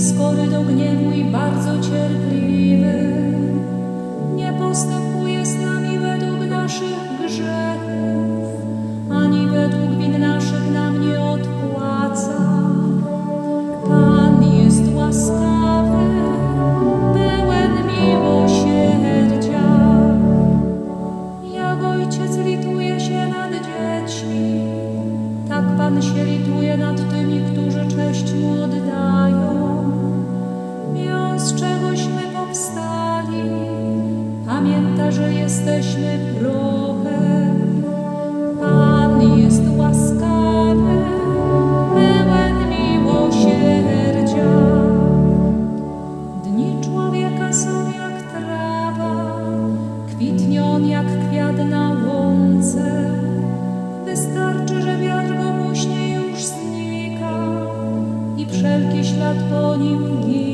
skory do gniewu i bardzo cierpliwy. Nie postępuje z nami według naszych grzechów, ani według win naszych nam nie odpłaca. Pan jest łaskawy, pełen miłosierdzia. Jak ojciec lituje się nad dziećmi, tak Pan się lituje nad tymi, którzy cześć Mu oddają. pamięta, że jesteśmy prochem. Pan jest łaskawy, pełen miłosierdzia. Dni człowieka są jak trawa, kwitnie on jak kwiat na łące. Wystarczy, że wiatr go muśnie już znika i wszelki ślad po nim ginie.